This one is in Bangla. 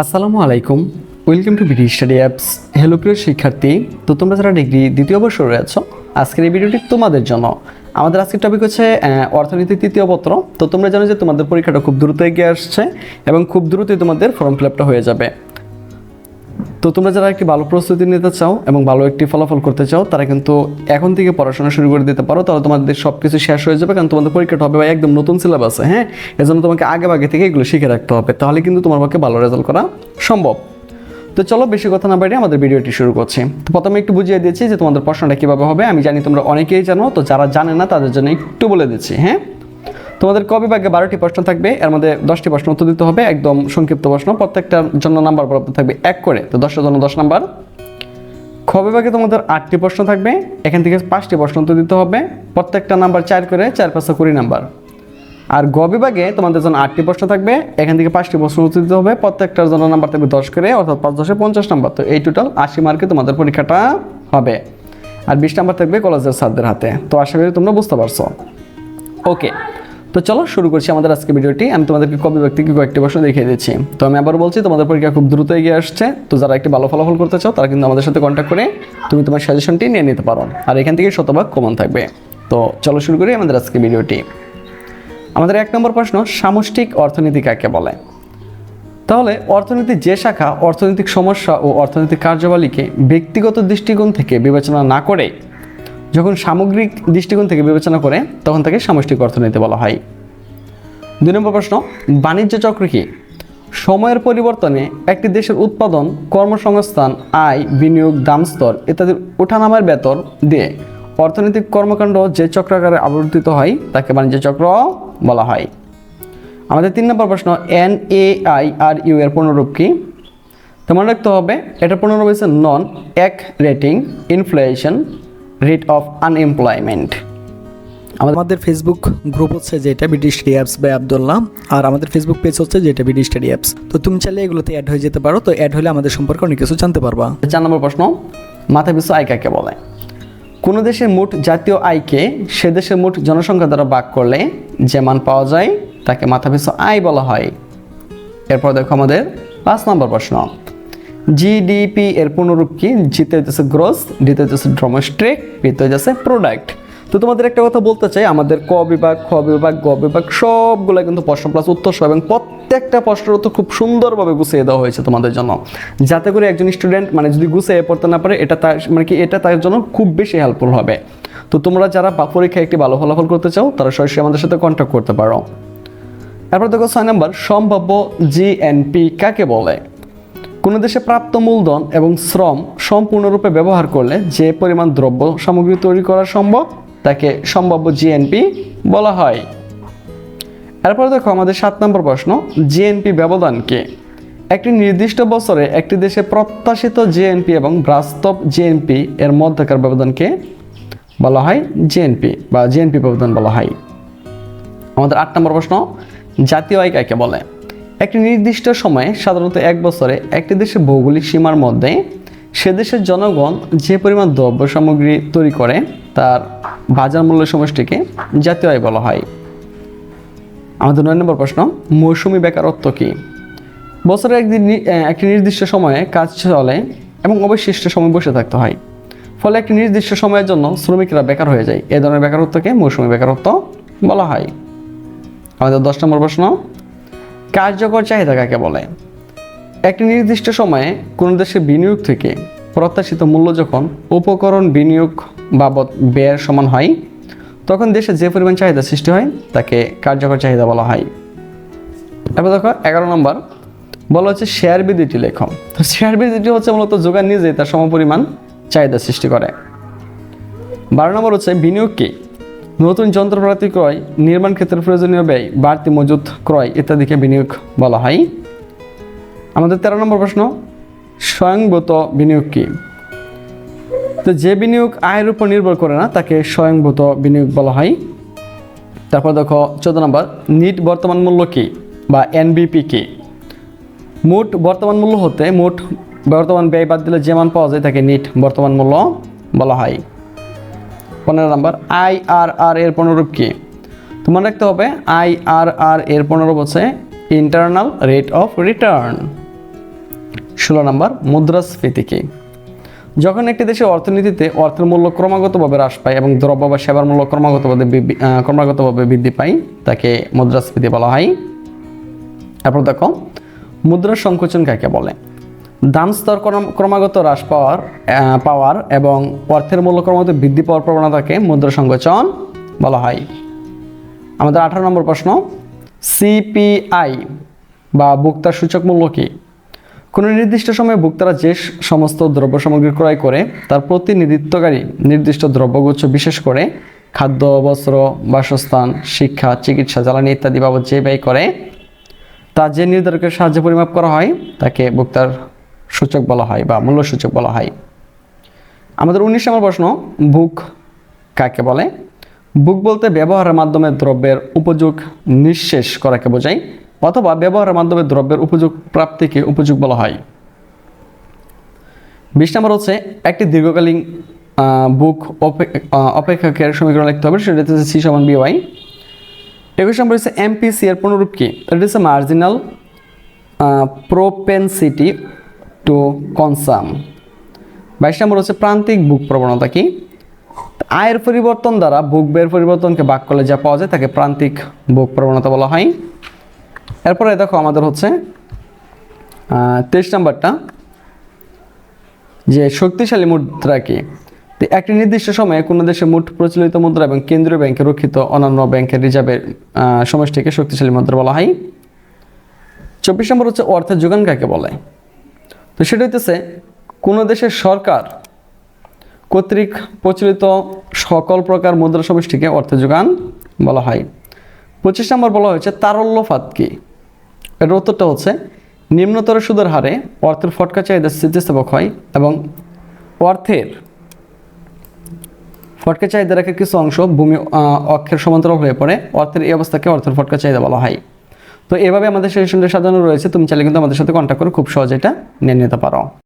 আসসালামু আলাইকুম। Welcome to BD study apps hello প্রিয় শিক্ষার্থী। তো তোমরা যারা ডিগ্রি দ্বিতীয় বর্ষ রয়েছ আজকের এই ভিডিওটি তোমাদের জন্য। আমাদের আজকের টপিক হচ্ছে অর্থনীতি তৃতীয় পত্র। তো তোমরা জানো যে তোমাদের পরীক্ষাটা খুব দ্রুত এগিয়ে আসছে এবং খুব দ্রুতই তোমাদের ফর্ম ফিল আপটা হয়ে যাবে। তো তোমরা যারা একটি ভালো প্রস্তুতি নিতে চাও এবং ভালো একটি ফলাফল করতে চাও, তারা কিন্তু এখন থেকে পড়াশোনা শুরু করে দিতে পারো। তাহলে তোমাদের সব কিছু শেষ হয়ে যাবে কারণ তোমাদের পরীক্ষাটা হবে ভাই একদম নতুন সিলেবাসে হ্যাঁ? এজন্য তোমাকে আগে আগে থেকে এগুলো শিখে রাখতে হবে। তাহলে কিন্তু তোমার পক্ষে ভালো রেজাল্ট করা সম্ভব। তো চলো বেশি কথা না বাড়িয়ে আমাদের ভিডিওটি শুরু করছি। তো প্রথমে একটু বুঝিয়ে দিয়েছি যে তোমাদের প্রশ্নটা কীভাবে হবে। আমি জানি তোমরা অনেকেই জানো, তো যারা জানে না তাদের জন্য একটু বলে দিচ্ছি হ্যাঁ? তোমাদের ক বিভাগে বারোটি প্রশ্ন থাকবে, এর মধ্যে দশটি প্রশ্ন উত্তর দিতে হবে, একদম সংক্ষিপ্ত প্রশ্ন। প্রত্যেকটার জন্য নাম্বার বরাদ্দ থাকবে এক করে, তো দশটার জন্য দশ নাম্বার। খ বিভাগে তোমাদের আটটি প্রশ্ন থাকবে, এখান থেকে পাঁচটি প্রশ্ন উত্তর দিতে হবে, প্রত্যেকটা নাম্বার চার করে, চার পাঁচশো কুড়ি নাম্বার। আর গ বিভাগে তোমাদের জন্য আটটি প্রশ্ন থাকবে, এখান থেকে পাঁচটি প্রশ্ন উত্তর দিতে হবে, প্রত্যেকটার জন্য নাম্বার থাকবে দশ করে, অর্থাৎ পাঁচ দশে পঞ্চাশ নাম্বার, তো এই টোটাল আশি মার্কে তোমাদের পরীক্ষাটা হবে। আর বিশ নাম্বার থাকবে কলেজের স্যারদের হাতে, তো আশা করি তোমরা বুঝতে পারছ। ওকে তো চলো শুরু করছি আমাদের আজকে ভিডিওটি। আমি তোমাদেরকে কবি ব্যক্তিকে কয়েকটি প্রশ্ন দেখিয়ে দিচ্ছি। তো আমি আবার বলছি, তোমাদের পরীক্ষা খুব দ্রুত এগিয়ে আসছে। তো যারা একটি ভালো ফলাফল করতে চাও, তারা কিন্তু আমাদের সাথে কন্ট্যাক্ট করে তুমি তোমার সাজেশনটি নিয়ে নিতে পারো। আর এখান থেকে শতভাগ কমন থাকবে। তো চলো শুরু করি আমাদের আজকে ভিডিওটি। আমাদের এক নম্বর প্রশ্ন, সামষ্টিক অর্থনীতি কাকে বলে? তাহলে অর্থনীতির যে শাখা, অর্থনৈতিক সমস্যা ও অর্থনৈতিক কার্যাবলীকে ব্যক্তিগত দৃষ্টিকোণ থেকে বিবেচনা না করে যখন সামগ্রিক দৃষ্টিকোণ থেকে বিবেচনা করে, তখন তাকে সামষ্টিক অর্থনীতি বলা হয়। দুই নম্বর প্রশ্ন, বাণিজ্য চক্র কি? সময়ের পরিবর্তনে একটি দেশের উৎপাদন, কর্মসংস্থান, আয়, বিনিয়োগ, দাম, স্তর ইত্যাদির ওঠানামার বেতন দিয়ে অর্থনৈতিক কর্মকাণ্ড যে চক্রাকারে আবর্তিত হয়, তাকে বাণিজ্য চক্র বলা হয়। আমাদের তিন নম্বর প্রশ্ন, N A I R U এর পূর্ণরূপ কি? তো মনে রাখতে হবে, এটা পূর্ণরূপ হচ্ছে নন এক rating, inflation rate of unemployment আমাদের ফেসবুক গ্রুপ হচ্ছে যেটা BD study apps by Abdullah আর আমাদের ফেসবুক পেজ হচ্ছে যেটা বিডি স্টাডি অ্যাপস তো তুমি চাইলে এগুলোতে অ্যাড হয়ে যেতে পারো তো অ্যাড হলে আমাদের সম্পর্কে অনেক কিছু জানতে পারবা। চার নম্বর প্রশ্ন মাথা পিছু আয় কাকে বলে? কোনো দেশের মোট জাতীয় আয়কে সে দেশের মোট জনসংখ্যা দ্বারা ভাগ করলে যে মান পাওয়া যায় তাকে মাথা পিছু আয় বলা হয়। এরপর দেখো আমাদের পাঁচ নম্বর প্রশ্ন। জিডিপি এর পুনরূপ কি? জিতে হইতেছে গ্রোস ডিতে হইতেছে ডোমেস্টিক পিতে হইতেছে প্রোডাক্ট তো তোমাদের একটা কথা বলতে চাই, আমাদের ক বিভাগ, খ বিভাগ, গ বিভাগ সবগুলো কিন্তু প্রশ্ন প্লাস উত্তর সহ এবং প্রত্যেকটা প্রশ্নের উত্তর খুব সুন্দরভাবে গুছিয়ে দেওয়া হয়েছে তোমাদের জন্য। যাতে করে একজন স্টুডেন্ট মানে যদি গুছিয়ে পড়তে না পারে, এটা তার মানে কি, এটা তার জন্য খুব বেশি হেল্পফুল হবে। তো তোমরা যারা পরীক্ষায় একটি ভালো ফলাফল করতে চাও, তারা সরাসরি আমাদের সাথে কন্ট্যাক্ট করতে পারো। এরপর দেখো ছয় নম্বর সম্ভাব্য জিএনপি কাকে বলে? কোনো দেশে প্রাপ্ত মূলধন এবং শ্রম সম্পূর্ণরূপে ব্যবহার করলে যে পরিমাণ দ্রব্য সামগ্রী তৈরি করা সম্ভব, তাকে সম্ভাব্য জিএনপি বলা হয়। এরপর দেখো আমাদের সাত নম্বর প্রশ্ন, জিএনপি ব্যবধান কি? একটি নির্দিষ্ট বছরে একটি দেশে প্রত্যাশিত জিএনপি এবং বাস্তব জিএনপি এর মধ্যকার ব্যবধানকে বলা হয়? জিএনপি বা জিএনপি ব্যবধান বলা হয়। আমাদের আট নম্বর প্রশ্ন, জাতীয় আয় কাকে বলে? একটি নির্দিষ্ট সময়ে, সাধারণত এক বছরে, একটি দেশের ভৌগোলিক সীমার মধ্যে সে দেশের জনগণ যে পরিমাণ দ্রব্য সামগ্রী তৈরি করে, তার বাজার মূল্য সমষ্টিকে জাতীয় আয় বলা হয়। আমাদের নয় নম্বর প্রশ্ন, মৌসুমি বেকারত্ব কি? বছরে একদিন একটি নির্দিষ্ট সময়ে কাজ চলে এবং অবশিষ্ট সময় বসে থাকতে হয়। ফলে একটি নির্দিষ্ট সময়ের জন্য শ্রমিকরা বেকার হয়ে যায়। এ ধরনের বেকারত্বকে মৌসুমি বেকারত্ব বলা হয়। আমাদের দশ নম্বর প্রশ্ন কার্যকর চাহিদা কাকে বলে? একটি নির্দিষ্ট সময়ে কোনো দেশের বিনিয়োগ থেকে প্রত্যাশিত মূল্য যখন উপকরণ বিনিয়োগ বাবদ ব্যয়ের সমান হয়, তখন দেশে যে পরিমাণ চাহিদা সৃষ্টি হয়, তাকে কার্যকর চাহিদা বলা হয়। এবার দেখো, এগারো নম্বর, বলা হচ্ছে শেয়ার বিধিটি লেখন তো শেয়ার বিধিটি হচ্ছে মূলত যোগান নিজেই তার সমপরিমাণ চাহিদা সৃষ্টি করে। বারো নম্বর হচ্ছে বিনিয়োগ কি? নতুন যন্ত্রপাতি ক্রয়, নির্মাণ ক্ষেত্রে প্রয়োজনীয় ব্যয়, বাড়তি মজুত ক্রয় ইত্যাদিকে বিনিয়োগ বলা হয়। আমাদের তেরো নম্বর প্রশ্ন স্বয়ংভূত বিনিয়োগ কি? তো যে বিনিয়োগ আয়ের উপর নির্ভর করে না, তাকে স্বয়ংভূত বিনিয়োগ বলা হয়। তারপর দেখো, চোদ্দ নম্বর, নিট বর্তমান মূল্য কি বা এনবিপি কি? মোট বর্তমান মূল্য হতে, মোট বর্তমান ব্যয় বাদ দিলে যে মান পাওয়া যায়, তাকে নিট বর্তমান মূল্য বলা হয়। পনেরো নম্বর, আই আর আর এর পনেরূপ কি? তো মনে রাখতে হবে, আই আর আর এর পনেরূপ হচ্ছে ইন্টারনাল রেট অফ রিটার্ন ষোলো নম্বর, মুদ্রাস্ফীতি কি? যখন একটি দেশের অর্থনীতিতে অর্থের মূল্য ক্রমাগতভাবে হ্রাস পায় এবং দ্রব্য বা সেবার মূল্য ক্রমাগতভাবে ক্রমাগতভাবে বৃদ্ধি পায়, তাকে মুদ্রাস্ফীতি বলা হয়। তারপর দেখো মুদ্রার সংকোচন কাকে বলে? দাম স্তর ক্রমাগত হ্রাস পাওয়ার পাওয়ার এবং অর্থের মূল্য ক্রমাগত বৃদ্ধি পাওয়ার প্রবণতাকে মুদ্রা সংকোচন বলা হয়। আমাদের আঠারো নম্বর প্রশ্ন, সিপিআই বা ভোক্তার সূচক মূল্য কি? কোনো নির্দিষ্ট সময়ে ভোক্তারা যে সমস্ত দ্রব্য সামগ্রী ক্রয় করে, তার প্রতিনিধিত্বকারী নির্দিষ্ট দ্রব্যগুচ্ছ বিশেষ করে খাদ্য, বস্ত্র, বাসস্থান, শিক্ষা, চিকিৎসা, জ্বালানি ইত্যাদি বাবদ যে ব্যয় করে, তা যে নির্ধারকের সাহায্যে পরিমাপ করা হয়, তাকে ভোক্তার সূচক বলা হয় বা মূল্য সূচক বলা হয়। আমাদের উনিশ নম্বর প্রশ্ন, বুক কাকে বলে? বুক বলতে ব্যবহারের মাধ্যমে দ্রব্যের উপযোগ নিঃশেষ করাকে বোঝায়, অথবা ব্যবহারের মাধ্যমে দ্রব্যের উপযোগ প্রাপ্তিকে উপযোগ বলা হয়। বিশ নম্বর হচ্ছে, একটি দীর্ঘকালীন বুক অপেক্ষকের সমীকরণ লিখতে হবে, সেটা হচ্ছে সি সমান বিওয়াই একুশ নম্বর হচ্ছে এমপিসি এর পুনরূপ কি? এটা হচ্ছে মার্জিনাল প্রোপেনসিটি টু কনসাম বাইশ নম্বর হচ্ছে প্রান্তিক বুক প্রবণতা কি? আয়ের পরিবর্তন দ্বারা বুক বের পরিবর্তনকে বাক করলে যা পাওয়া যায় তাকে প্রান্তিক বুক প্রবণতা বলা হয়। এরপরে দেখো আমাদের হচ্ছে তেইশ নাম্বারটা, যে শক্তিশালী মুদ্রা কি? একটি নির্দিষ্ট সময়ে কোনো দেশে মোট প্রচলিত মুদ্রা এবং কেন্দ্রীয় ব্যাংকে রক্ষিত অন্যান্য ব্যাংকের রিজার্ভের সমষ্টিকে শক্তিশালী মুদ্রা বলা হয়। চব্বিশ নম্বর হচ্ছে অর্থের যোগান কাকে বলে? তো সেটা হইতেছে, কোনো দেশের সরকার কর্তৃক প্রচলিত সকল প্রকার মুদ্রা সমষ্টিকে অর্থের যোগান বলা হয়। পঁচিশ নম্বর বলা হয়েছে তারল্যফাত কি? এটার উত্তরটা হচ্ছে, নিম্নতর সুদের হারে অর্থের ফটকা চাহিদা স্থিতিস্থাপক হয় এবং অর্থের ফটকা চাহিদা রেখে কিছু অংশ ভূমি অক্ষের সমান্তরাল হয়ে পড়ে, অর্থের এই অবস্থাকে অর্থের ফটকা চাহিদা বলা হয়। তো এভাবে আমাদের সেশনটা সাজানো রয়েছে। তুমি চাইলে কিন্তু আমাদের সাথে কন্ট্যাক্ট করে খুব সহজে এটা নিয়ে নিতে পারো।